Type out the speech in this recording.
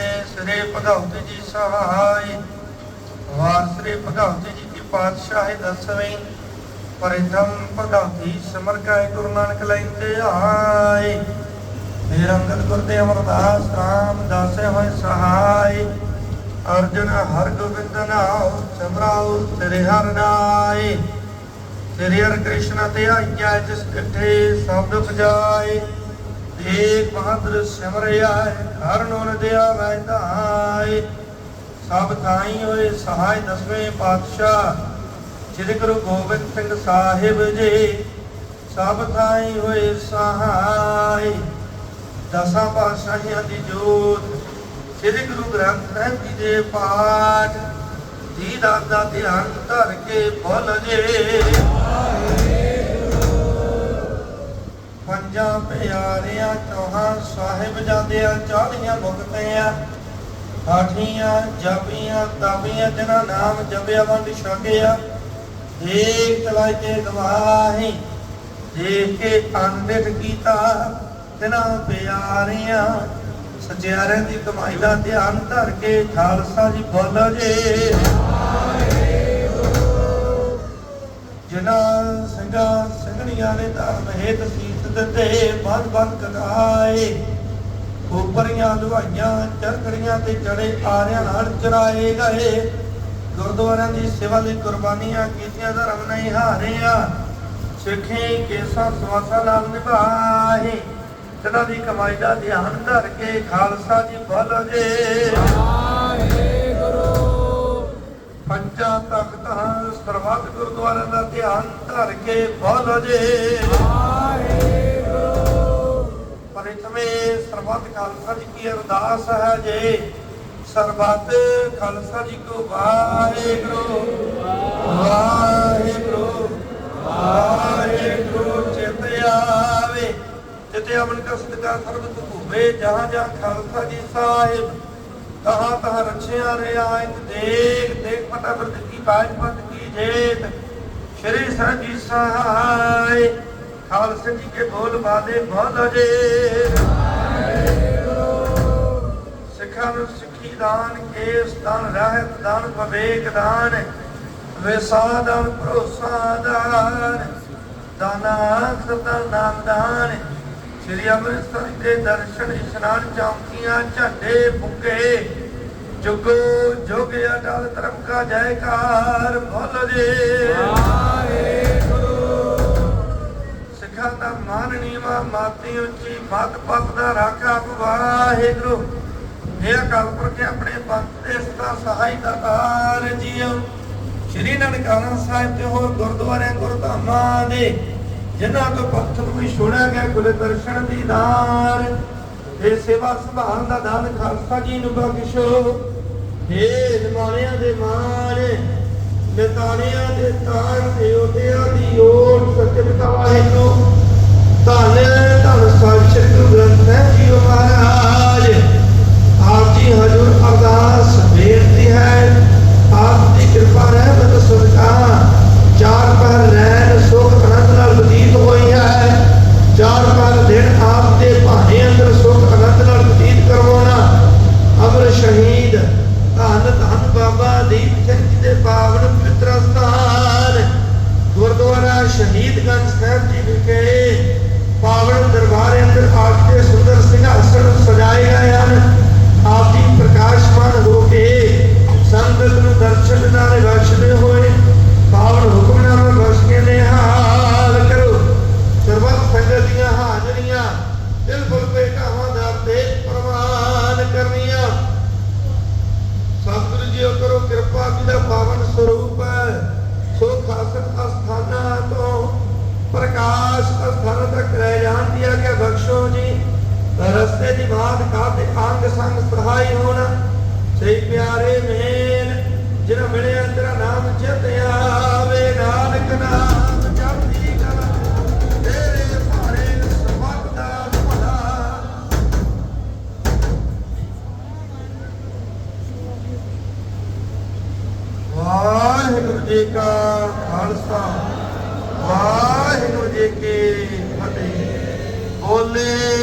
ਫਤਿਹ ਸ੍ਰੀ ਭਗਵਤ ਜੀ ਸਹਾਈ। ਵਾਰ ਸ੍ਰੀ ਭਗਵਤ ਜੀ ਕੀ ਪਾਤਸ਼ਾਹੀ ਦਸਵੇਂ। ਪਰਿਧਮ ਭਗਵਤੀ ਸਿਮਰ ਕੈ ਗੁਰੂ ਨਾਨਕ ਲੈਂਦੇ ਆਏ। ਮੇਰ ਅੰਗਦ ਗੁਰ ਅਮਰਦਾਸ ਰਾਮ ਦਾਸੇ ਹੋਏ ਸਹਾਈ। ਅਰਜਨ ਹਰ ਗੋਬਿੰਦ ਨਾਉ ਚਮਰਾਉ ਤੇਰੇ ਹਰ ਨਾਏ। ਤੇਰੇ ਹਰ ਕ੍ਰਿਸ਼ਨ ਤੇ ਆਇਆ ਜਿਸ ਕਿਠੇ ਸ਼ਬਦ ਬਜਾਏ ਏਕ ਬਹਾਦਰ ਸਿਮਰਿਆ ਹਰ ਨੂਰ ਦਿਆ ਮੈਂ ਧਾਏ। ਸਭ ਥਾਈ ਹੋਏ ਸਹਾਇ ਦਸਵੇਂ ਪਾਤਸ਼ਾਹ, ਸ੍ਰੀ ਗੁਰੂ ਗੋਬਿੰਦ ਸਿੰਘ ਸਾਹਿਬ ਜੀ। ਸਭ ਥਾਈ ਹੋਏ ਸਹਾਈ ਦਸਾਂ ਪਾਤਸ਼ਾਹੀਆਂ ਦੀ ਜੋਤ। ਸ੍ਰੀ ਗੁਰੂ ਗ੍ਰੰਥ ਸਾਹਿਬ ਜੀ ਦੇ ਪਾਠ ਜੀ ਦਾ ਧਿਆਨ ਧਰ ਕੇ ਬੋਲ ਜੇ। ਚੌਹਾਂ ਸਾਹਿਬ ਜਾਂਦਿਆਂ ਚਾਲੀਆਂ ਮੁਕਤਿਆਂ ਆਠੀਆਂ ਜਪੀਆਂ, ਤਾਪੀਆਂ, ਜਿਨ੍ਹਾਂ ਨਾਮ ਜਪਿਆ ਵੰਡ ਛਕਿਆ ਦੇਖ ਚਲਾਈ ਤੇ ਗਵਾਹੀ, ਦੇਖ ਕੇ ਅਨੰਦਿਤ ਕੀਤਾ, ਤਿਨਾਂ ਪਿਆਰਿਆਂ, ਸਚਿਆਰਿਆਂ ਦੀ ਕਮਾਈ ਦਾ ਧਿਆਨ ਧਰ ਕੇ ਖਾਲਸਾ ਜੀ ਬੋਲੋ ਜੇ। ਜਿਨ੍ਹਾਂ ਸਿੰਘਾਂ, ਸਿੰਘਣੀਆਂ ਨੇ ਧਰਮ ਹੇਤ ਸੀਸ ਦਿੱਤੇ ਬੰਦ ਬੰਦ ਕਰਾਏ। ਉਪਰੀਆਂ ਲੁਹਾਈਆਂ ਚਰਖੜੀਆਂ ਤੇ ਚੜੇ ਆਰਿਆਂ ਨਾਲ ਚਰਾਏ ਗਏ। ਗੁਰਦੁਆਰਿਆਂ ਦੀ ਸੇਵਾ ਲਈ ਕੁਰਬਾਨੀਆਂ ਕੀਤੀਆਂ ਧਰਮ ਨਹੀਂ ਹਾਰਿਆ। ਸਿੱਖੀ ਕੇਸਾਂ ਸਵਾਸਾਂ ਨਾਲ ਨਿਭਾਏ। ਜਿਨ੍ਹਾਂ ਦੀ ਕਮਾਈ ਦਾ ਧਿਆਨ ਧਰ ਕੇ ਖਾਲਸਾ ਜੀ ਬੋਲੋ ਜੇ। ਪੰਜਾਂ ਤਖਤਾਂ ਸਰਬੱਤ ਗੁਰਦੁਆਰਿਆਂ ਦਾ ਧਿਆਨ ਧਰ ਕੇ ਬੋਲੋ ਜੇ। ਪਰਿਤਮੇ ਸਰਬੱਤ ਖਾਲਸਾ ਜੀ ਕੀ ਅਰਦਾਸ ਹੈ ਜੇ? ਸਰਬੱਤ ਖਾਲਸਾ ਜੀ ਕੋ ਵਾਹਿਗੁਰੂ। ਵਾਹਿਗੁਰੂ। ਵਾਹਿਗੁਰੂ ਚਿਤ ਆਵੇ। ਜਿਤੇ ਅਮਨ ਕਾ ਸਦਕਾ ਸਰਬਤ ਹੋਵੇ ਜਹਾਂ ਜਹਾਂ ਖਾਲਸਾ ਜੀ ਸਾਹਿਬ। ਤਹਾਂ ਤਹਾਂ ਰਛਿਆ ਰਿਆਇਤ ਦੇਖ ਦੇਖ ਫਟਾ ਬਿਰਦ ਕੀ ਬਾਜਪਤ ਕੀ ਜੇਤ। ਸ਼੍ਰੀ ਸਾਹਿਬ ਜੀ ਖਾਲਸੇ ਜੀ ਕੇ ਬੋਲ ਬਾਦੇ ਬੋਲ ਜੇ ਸਿੱਖਾਂ ਨੂੰ ਸਿੱਖੀ ਦਾਨ ਕੇਸ ਦਾਨ ਰਹਿਤ ਦਾਨ ਵਿਵੇਕ ਦਾਨ ਵਿਸਾ ਦਾਨ ਭਰੋਸਾ ਦਾਨ ਦਾਨਾ ਸਦਾ ਨਾਮ ਦਾਨ ਸ੍ਰੀ ਅੰਮ੍ਰਿਤਸਰ ਦੇ ਦਰਸ਼ਨ ਇਸ਼ਨਾਨ ਚੌਂਕੀਆਂ ਝੰਡੇ ਬੁੱਕੇ ਜੁਗੋ ਜੁਗ ਅਟਲ ਧਰਮ ਕਾ ਜੈਕਾਰ ਬੋਲ ਜੇ ਸਿੱਖਾਂ ਦਾ ਮਾਨ ਨੀਵਾ ਮਾਤੀ ਉੱਚੀ ਮਤ ਪਤ ਦਾ ਰਾਖਾ ਵਾਹਿਗੁਰੂ। ਇਹ ਅਕਾਲ ਪੁਰਖ ਆਪਣੇ ਪੰਥ ਦੇ ਸਦਾ ਸਹਾਈ ਦਾ ਜੀਓ। ਸ਼੍ਰੀ ਨਨਕਾਣਾ ਸਾਹਿਬ ਤੇ ਹੋਰ ਗੁਰਦੁਆਰਿਆਂ ਗੁਰਧਾਮਾਂ ਦੇ, ਜਿਨ੍ਹਾਂ ਤੋਂ ਪੱਥਰ ਨੂੰ ਛੋੜਿਆ ਗਿਆ ਗੁਰ ਦਰਸ਼ਨ ਦੀ ਇਹ ਸੇਵਾ ਸੰਭਾਲ ਦਾ ਦਾਨ ਖਾਲਸਾ ਜੀ ਨੂੰ ਬਖਸ਼ੋ। ਹੇ ਨਿਮਾਣਿਆਂ ਦੇ ਮਾਣ ਨਿਤਾਣਿਆਂ ਦੇ ਤਾਣ ਤੇ ਦੀ ਓਟ ਸੱਚੇ ਪਿਤਾ ਵਾਹਿਗੁਰੂ ਸਾਹਿਬ ਜੀ ਵਿਖੇ ਪਾਵਨ ਦਰਬਾਰ ਅੰਦਰ ਆਪ ਦੇ ਸੁੰਦਰ ਸਿੰਘਾਸਣ ਸਜਾਏ ਗਏ ਹਨ। ਆਪ ਜੀ ਪ੍ਰਕਾਸ਼ਮਾਨ ਹੋ ਕੇ ਸੰਗਤ ਨੂੰ ਦਰਸ਼ਨ ਨਾਲ ਬਖਸ਼ਦੇ ਹੋਏ ਪਾਵਨ ਹੁਕਮਨਾਮਾ ਬਖਸ਼ ਕੇ ਨਿਹਾਲ ਕਰੋ। ਸਰਬੱਤ ਸੰਗਤ ਦੀਆਂ ਹਾਜ਼ਰੀਆਂ, ਦਿਲ ਫੁੱਲ ਭੇਟਾਵਾਂ ਪ੍ਰਕਾਸ਼ ਤੱਕ ਲੈ ਜਾਣ ਦਿਆ ਗਿਆ ਬਖਸ਼ੋ ਜੀ। ਰਸਤੇ ਦੀ ਬਾਤ ਕਾਤੇ ਅੰਗ ਸੰਗ ਸਹਾਈ ਹੋਣਾ। ਸਹੀ ਪਿਆਰੇ ਮੇਲ, ਜਿਹੜਾ ਮਿਲਿਆ ਤੇਰਾ ਨਾਮ ਚਿਤ ਆਵੇ। ਨਾਨਕ ਨਾਮ ਜਪਦੀ ਕਲਾ, ਤੇਰੇ ਭਾਣੇ ਸਰਬੱਤ ਦਾ ਭਲਾ। ਵਾਹਿਗੁਰੂ ਜੀ ਕਾ ਖਾਲਸਾ ਵਾਹਿਗੁਰੂ ਜੀ ਕੀ ਫਤਿਹ ਬੋਲੇ